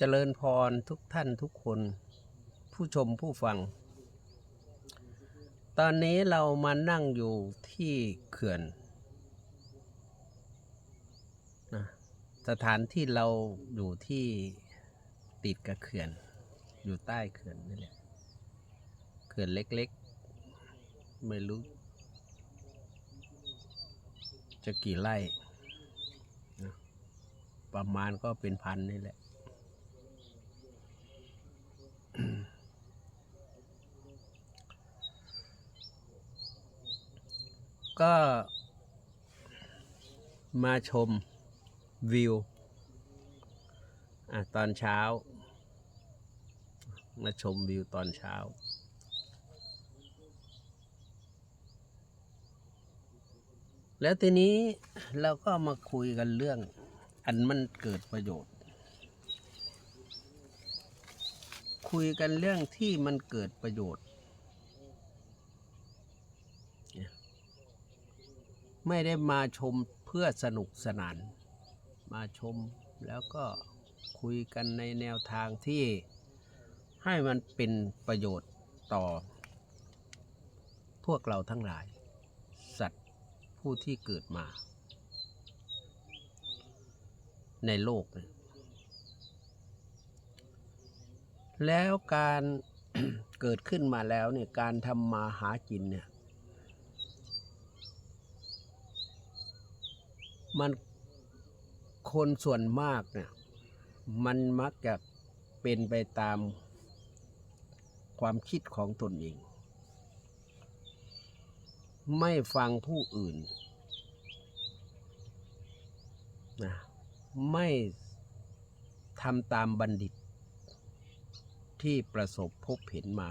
เจริญพรทุกท่านทุกคน ผู้ชมผู้ฟัง ตอนนี้เรามานั่งอยู่ที่เขื่อนนะสถานที่เราอยู่ที่ติดกับเขื่อน อยู่ใต้เขื่อนนี่แหละเขื่อนเล็กๆ ไม่รู้ จะกี่ไร่ ประมาณก็เป็นพันนี่แหละ ก็ มาชมวิวอะตอนเช้า มาชมวิวตอนเช้า แล้วทีนี้เราก็มาคุยกันเรื่อง อันมันเกิดประโยชน์ คุยกันเรื่องที่มันเกิดประโยชน์ ไม่ได้มาชมเพื่อสนุกสนาน มาชมแล้วก็คุยกันในแนวทางที่ให้มันเป็นประโยชน์ต่อ พวกเราทั้งหลาย สัตว์ผู้ที่เกิดมา ในโลก แล้วการเกิดขึ้นมาแล้วเนี่ยการทำมาหากินเนี่ย มันคนส่วนมากเนี่ยมันมักจะเป็นไปตามความคิดของตนเอง ไม่ฟังผู้อื่นนะไม่ทำตามบัณฑิตที่ประสบพบเห็นมา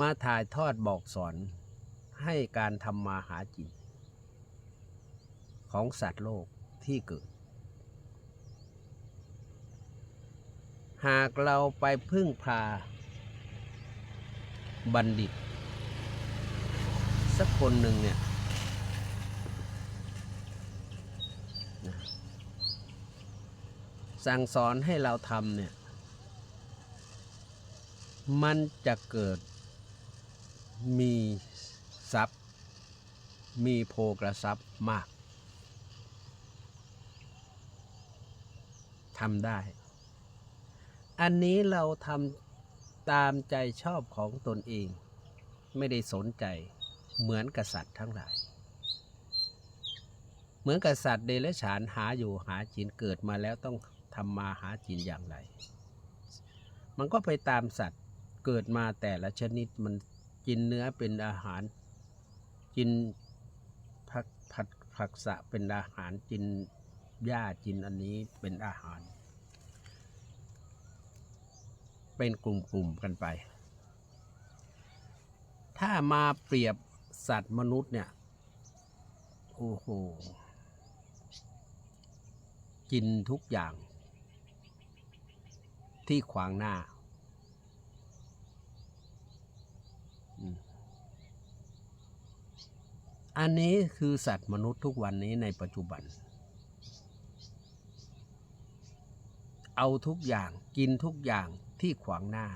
มาถ่ายทอดบอกสอนให้การทำมาหากิน ของสัตว์โลกที่เกิด หากเราไปพึ่งพาบัณฑิต สักคนหนึ่งเนี่ยสั่งสอนให้เราทำเนี่ย มันจะเกิดมีทรัพย์ มีโภกระทรัพย์มาก ทำได้ อันนี้เราทำตามใจชอบของตนเอง ไม่ได้สนใจเหมือนกษัตริย์ทั้งหลาย เหมือนกษัตริย์เดรัจฉานหาอยู่หาจินเกิดมาแล้วต้องทำมาหาจินอย่างไร มันก็ไปตามสัตว์เกิดมาแต่ละชนิดมันกินเนื้อเป็นอาหาร กินผักผัดผักสะเป็นอาหารกิน หญ้ากินอันนี้เป็นอาหาร เป็นกลุ่มๆกันไป ถ้ามาเปรียบสัตว์มนุษย์เนี่ย โอ้โห กินทุกอย่าง ที่ขวางหน้า อันนี้คือสัตว์มนุษย์ทุกวันนี้ในปัจจุบัน เอาทุกอย่างกินทุกอย่างที่ขวางหน้า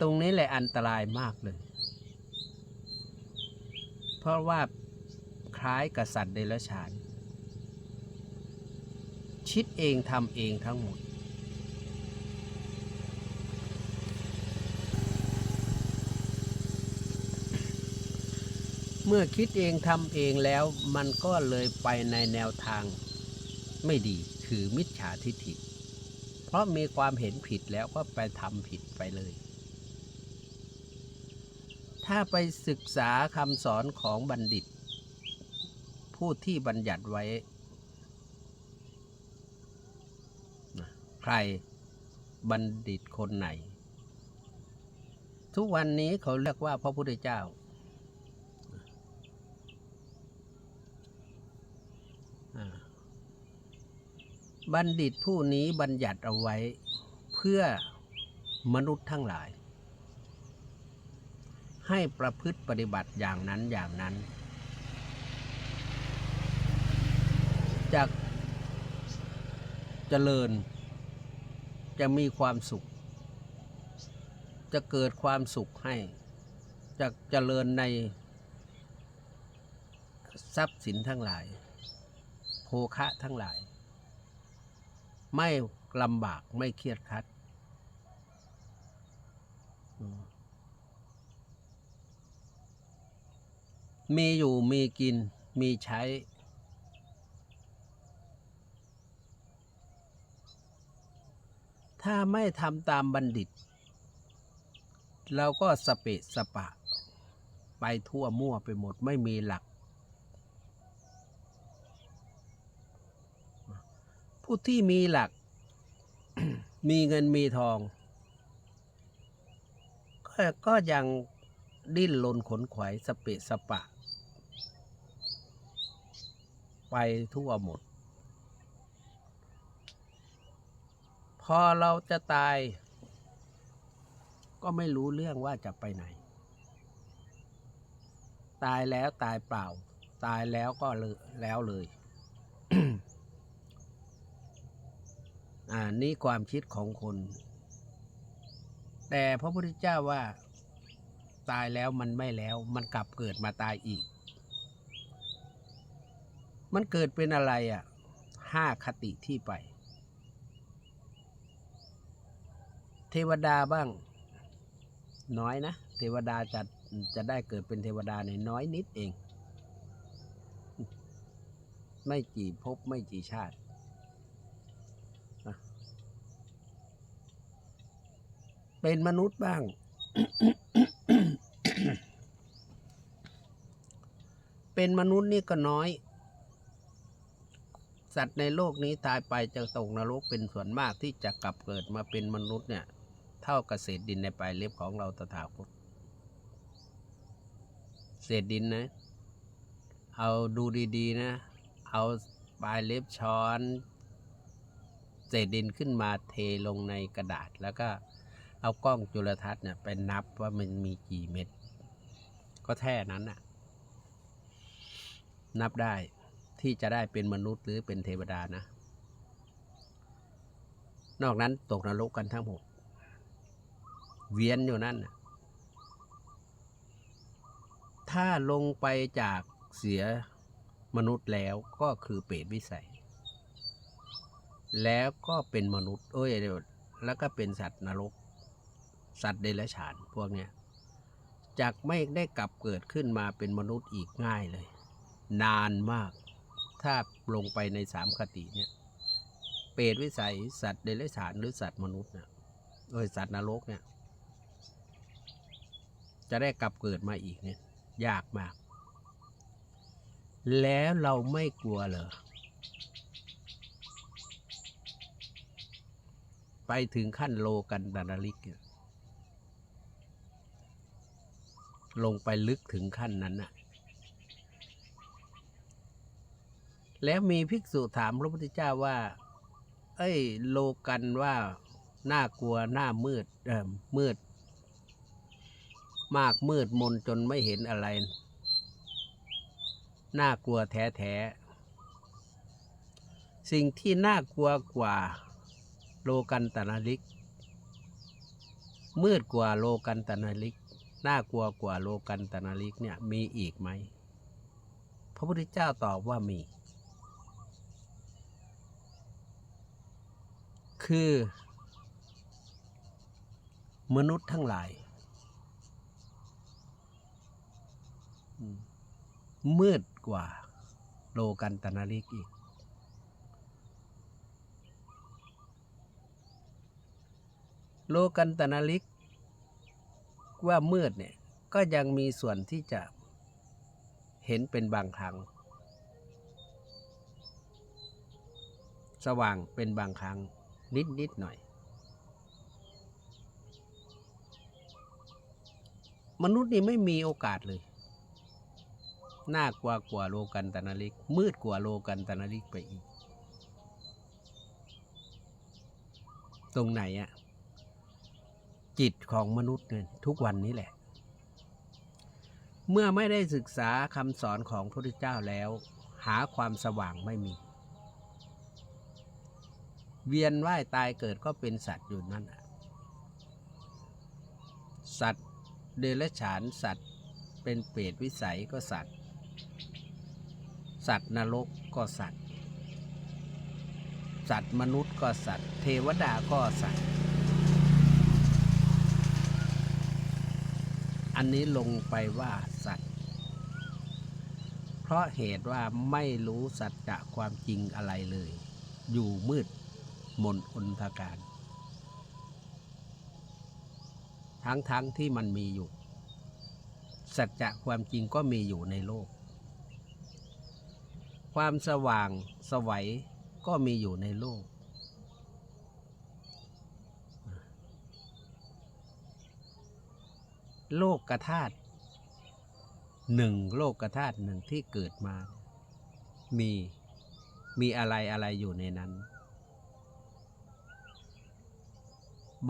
ตรงนี้แหละอันตรายมากเลย เพราะว่าคล้ายกับสัตว์เดรัจฉานคิดเองทำเองทั้งหมด เมื่อคิดเองทำเองแล้วมันก็เลยไปในแนวทางไม่ดีคือมิจฉาทิฏฐิ เพราะมีความเห็นผิดแล้วก็ไปทำผิดไปเลย ถ้าไปศึกษาคำสอนของบัณฑิต ผู้ที่บัญญัติไว้ ใครบัณฑิตคนไหน ทุกวันนี้เขาเรียกว่าพระพุทธเจ้า บัณฑิตผู้นี้บัญญัติเอาไว้เพื่อมนุษย์ทั้งหลาย ให้ประพฤติปฏิบัติอย่างนั้นอย่างนั้นจะเจริญ จะมีความสุข จะเกิดความสุขให้ จะเจริญในทรัพย์สินทั้งหลาย โภคะทั้งหลาย ไม่ลำบากไม่เครียดคัด มีอยู่มีกินมีใช้ ถ้าไม่ทำตามบัณฑิต เราก็สเปะสปะ ไปทั่วมั่วไปหมดไม่มีหลัก ผู้ที่มีหลัก มีเงินมีทอง ก็ก็ยังดิ้นรนขนขวายสเปะสปะ ไปทั่วหมด พอเราจะตาย ก็ไม่รู้เรื่องว่าจะไปไหน ตายแล้วตายเปล่า ตายแล้วก็เลยแล้วเลย อ่านี่ความคิดของคน แต่พระพุทธเจ้าว่าตายแล้วมันไม่แล้วมันกลับเกิดมาตายอีก มันเกิดเป็นอะไรอะห้าคติที่ไป เทวดาบ้าง น้อยนะ เทวดาจะจะได้เกิดเป็นเทวดาในยน้อยนิดเอง ไม่กี่ภพไม่กี่ชาตินะ เป็นมนุษย์บ้าง เป็นมนุษย์นี่ก็น้อย สัตว์ในโลกนี้ตายไปจะตกนรกเป็นส่วนมากที่จะกลับเกิดมาเป็นมนุษย์เนี่ย เท่ากับเศษดินในปลายเล็บของเราตถาคตเศษดินนะ เอาดูดีๆนะ เอาปลายเล็บช้อน เศษดินขึ้นมาเทลงในกระดาษแล้วก็ เอากล้องจุลทรรศน์เนี่ยไปนับว่ามันมีกี่เม็ด ก็แท่นั้นน่ะ นับได้ที่จะได้เป็นมนุษย์หรือเป็นเทวดานะ นอกนั้นตกนรกกันทั้งหมด เวียนอยู่นั่นนะถ้าลงไปจากเสียมนุษย์แล้วก็คือเปรตวิสัย แล้วก็เป็นมนุษย์ เอ้ย แล้วก็เป็นสัตว์นรก สัตว์เดรัจฉานพวกเนี้ยจากไม่ได้กลับเกิดขึ้นมาเป็นมนุษย์อีกง่ายเลย นานมาก ถ้าลงไปในสามคติเนี่ยเปรตวิสัยสัตว์เดรัจฉานหรือสัตว์มนุษย์เนี่ยโดยสัตว์นรกเนี่ยจะได้กลับเกิดมาอีกเนี่ยยากมาก แล้วเราไม่กลัวเหรอไปถึงขั้นโลกันดานาลิกเนี่ย ลงไปลึกถึงขั้นนั้นน่ะ แล้วมีภิกษุถามพระพุทธเจ้าว่า เอ้ย โลกันว่าน่ากลัวหน้ามืดเออมืด มากมืดมนจนไม่เห็นอะไรน่ากลัวแท้ๆ สิ่งที่น่ากลัวกว่าโลกันตนาลิก มืดกว่าโลกันตนาลิก น่ากลัวกว่าโลกันตนาลิกเนี่ยมีอีกไหม พระพุทธเจ้าตอบว่ามี คือ มนุษย์ทั้งหลายมมืดกว่าโลกันตนาลิกอีกโลกันตนาลิก ว่ามืดเนี่ยก็ยังมีส่วนที่จะเห็นเป็นบางครั้ง สว่างเป็นบางครั้งนิดนิดหน่อย มนุษย์นี่ไม่มีโอกาสเลย น่ากลัวกว่าโลกันตนาลิก มืดกว่าโลกันตนาลิกไปอีก ตรงไหนอะ จิตของมนุษย์เนี่ยทุกวันนี้แหละ เมื่อไม่ได้ศึกษาคำสอนของพระพุทธเจ้าแล้ว หาความสว่างไม่มี เวียนว่ายตายเกิดก็เป็นสัตว์อยู่นั่นสัตว์เดรัจฉานสัตว์ เป็นเปรตวิสัยก็สัตว์ สัตว์นรกก็สัตว์ สัตว์มนุษย์ก็สัตว์ เทวดาก็สัตว์ อันนี้ลงไปว่าสัตว์ เพราะเหตุว่าไม่รู้สัจจะความจริงอะไรเลย อยู่มืดมนอนทการ ทั้งๆทที่มันมีอยู่ สัจจะความจริงก็มีอยู่ในโลก ความสว่างสวัยก็มีอยู่ในโลก โลกกธาตุหนึ่งโลกกธาตุหนึ่งที่เกิดมา มีมีอะไรอะไรอยู่ในนั้น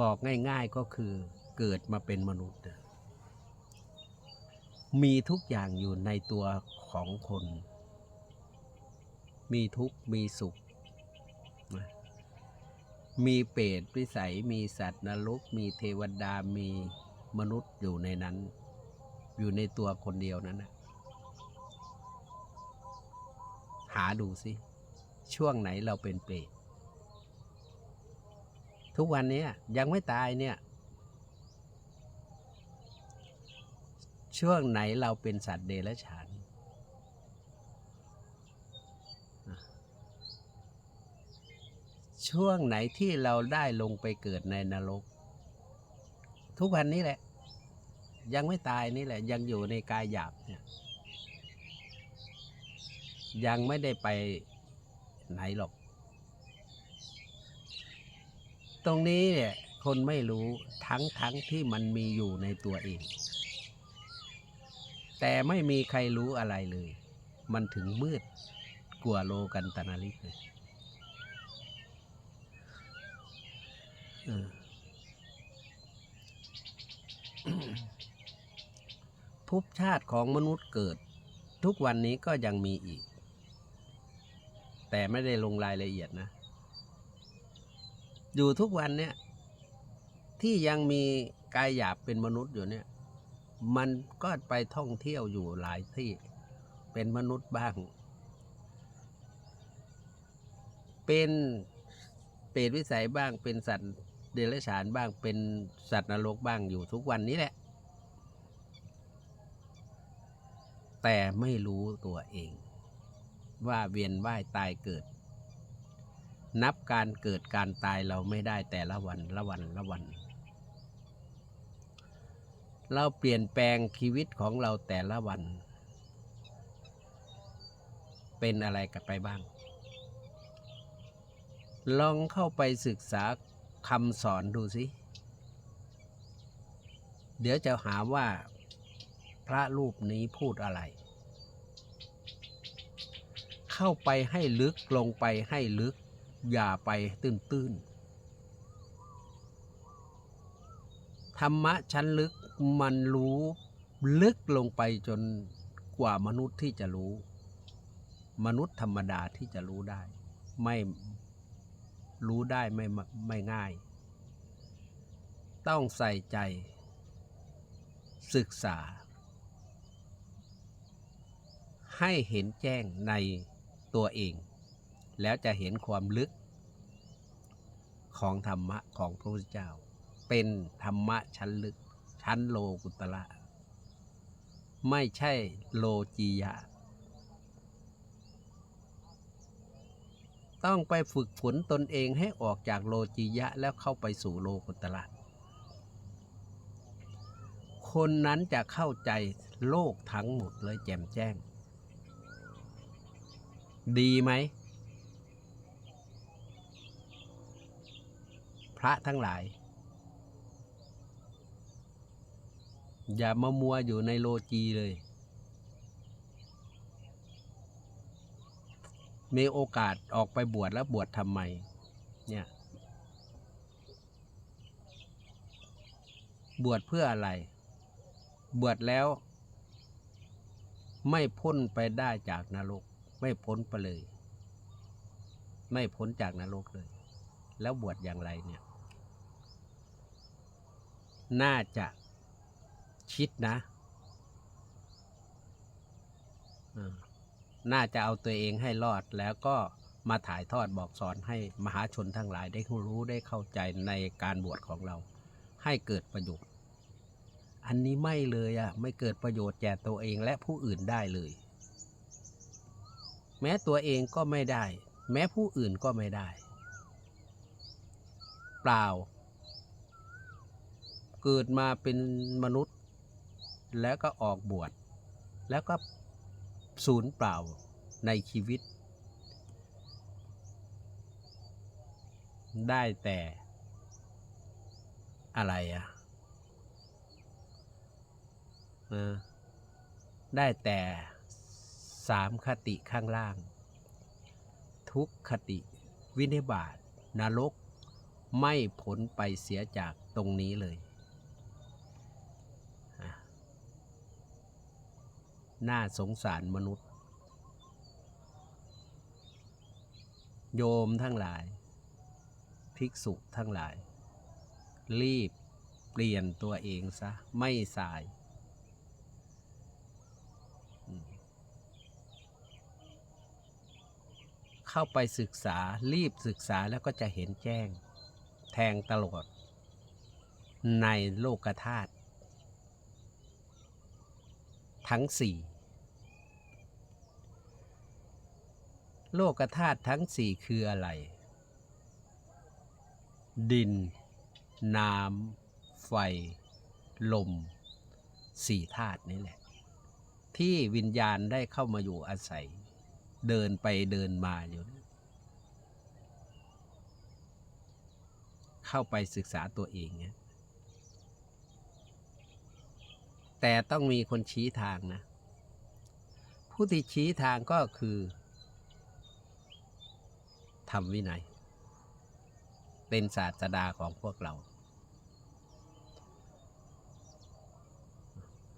บอกง่ายๆก็คือเกิดมาเป็นมนุษย์ มีทุกอย่างอยู่ในตัวของคน มีทุกข์มีสุข มีเปรตวิสัย มีสัตว์นรก มีเทวดามี มนุษย์อยู่ในนั้น อยู่ในตัวคนเดียวนั้นนะหาดูสิ ช่วงไหนเราเป็นเปรตทุกวันนี้ยังไม่ตายเนี่ย ช่วงไหนเราเป็นสัตว์เดรัจฉานช่วงไหนที่เราได้ลงไปเกิดในนรก ทุกวันนี้แหละ ยังไม่ตายนี่แหละ ยังอยู่ในกายหยาบเนี่ยยังไม่ได้ไปไหนหรอก ตรงนี้เนี่ยคนไม่รู้ทั้งทั้งที่มันมีอยู่ในตัวเอง แต่ไม่มีใครรู้อะไรเลย มันถึงมืดกลัวโลกันตนาลิกเลยเออ ภพชาติของมนุษย์เกิด ทุกวันนี้ก็ยังมีอีก แต่ไม่ได้ลงรายละเอียดนะ อยู่ทุกวันเนี่ย ที่ยังมีกายหยาบเป็นมนุษย์อยู่เนี่ย มันก็ไปท่องเที่ยวอยู่หลายที่ เป็นมนุษย์บ้าง เป็นเปรตวิสัยบ้าง เป็นสัตว์เดรัจฉานบ้าง เป็นสัตว์นรกบ้างอยู่ทุกวันนี้แหละ แต่ไม่รู้ตัวเอง ว่าเวียนว่ายตายเกิด นับการเกิดการตายเราไม่ได้แต่ละวันละวันละวัน เราเปลี่ยนแปลงชีวิตของเราแต่ละวัน เป็นอะไรกันไปบ้าง ลองเข้าไปศึกษาคำสอนดูสิ เดี๋ยวจะหาว่า พระรูปนี้พูดอะไร เข้าไปให้ลึกลงไปให้ลึก อย่าไปตื้นตื้นๆธรรมะชั้นลึกมันรู้ลึกลงไปจนกว่ามนุษย์ที่จะรู้ มนุษย์ธรรมดาที่จะรู้ได้ ไม่รู้ได้ไม่ไม่ง่าย ต้องใส่ใจ ศึกษา ให้เห็นแจ้งในตัวเอง แล้วจะเห็นความลึกของธรรมะของพระพุทธเจ้า เป็นธรรมะชั้นลึก ชั้นโลกุตละ ไม่ใช่โลจียะ ต้องไปฝึกฝนตนเองให้ออกจากโลจียะแล้วเข้าไปสู่โลกุตละคนนั้นจะเข้าใจโลกทั้งหมดเลยแจ่มแจ้ง ดีไหม พระทั้งหลาย อย่ามามัวอยู่ในโลจีเลย มีโอกาสออกไปบวชแล้วบวชทำไม เนี่ย บวชเพื่ออะไร บวชแล้ว ไม่พ้นไปได้จากนรก ไม่พ้นไปเลย ไม่พ้นจากนรกเลย แล้วบวชอย่างไรเนี่ย น่าจะคิดนะ น่าจะเอาตัวเองให้รอดแล้วก็มาถ่ายทอดบอกสอนให้มหาชนทั้งหลายได้รู้ได้เข้าใจในการบวชของเรา ให้เกิดประโยชน์ อันนี้ไม่เลยอะไม่เกิดประโยชน์แก่ตัวเองและผู้อื่นได้เลย แม้ตัวเองก็ไม่ได้ แม้ผู้อื่นก็ไม่ได้ เปล่า เกิดมาเป็นมนุษย์ แล้วก็ออกบวชแล้วก็ศูนย์เปล่าในชีวิต ได้แต่อะไรอะได้แต่ สามคติข้างล่าง ทุกคติ วินิบาตนรก ไม่ผลไปเสียจากตรงนี้เลย น่าสงสารมนุษย์ โยมทั้งหลาย ภิกษุทั้งหลาย รีบเปลี่ยนตัวเองซะ ไม่สายอืม เข้าไปศึกษารีบศึกษาแล้วก็จะเห็นแจ้ง แทงตลอด ในโลกธาตุทั้งสี่โลกธาตุทั้งสี่คืออะไร ดิน น้ำ ไฟ ลม สี่ธาตุนี่แหละ ที่วิญญาณได้เข้ามาอยู่อาศัย เดินไปเดินมาอยู่ เข้าไปศึกษาตัวเองเนี่ยแต่ต้องมีคนชี้ทางนะ ผู้ที่ชี้ทางก็คือทำวินัย เป็นศาสดาของพวกเรา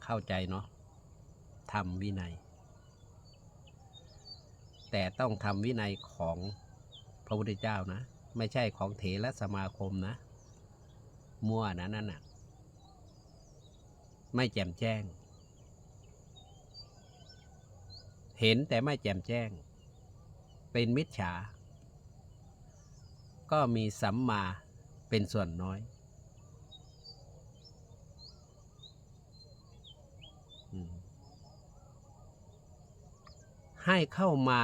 เข้าใจเนาะทำวินัย แต่ต้องทำวินัยของพระพุทธเจ้านะ ไม่ใช่ของเถรสมาคมนะ มั่วนะนั่นน่ะ ไม่แจ่มแจ้ง เห็นแต่ไม่แจ่มแจ้ง เป็นมิจฉา ก็มีสัมมาเป็นส่วนน้อย ให้เข้ามา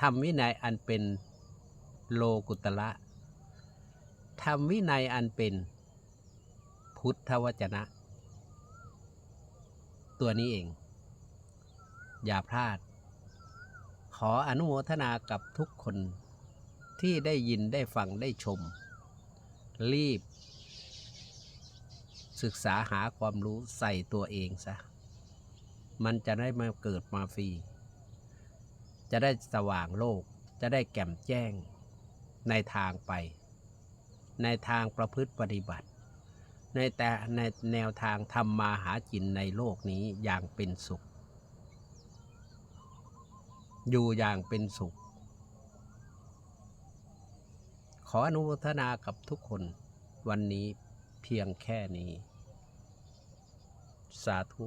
ทำวินัยอันเป็นโลกุตละทำวินัยอันเป็นพุทธวจนะ ตัวนี้เอง อย่าพลาด ขออนุโมทนากับทุกคนที่ได้ยินได้ฟังได้ชม รีบ ศึกษาหาความรู้ใส่ตัวเองซะ มันจะได้มาเกิดมาฟรี จะได้สว่างโลก จะได้แก่มแจ้ง ในทางไป ในทางประพฤติปฏิบัติ ในแต่ในแนวทางทำมาหากินในโลกนี้อย่างเป็นสุข อยู่อย่างเป็นสุข ขออนุโมทนากับทุกคนวันนี้เพียงแค่นี้ สาธุ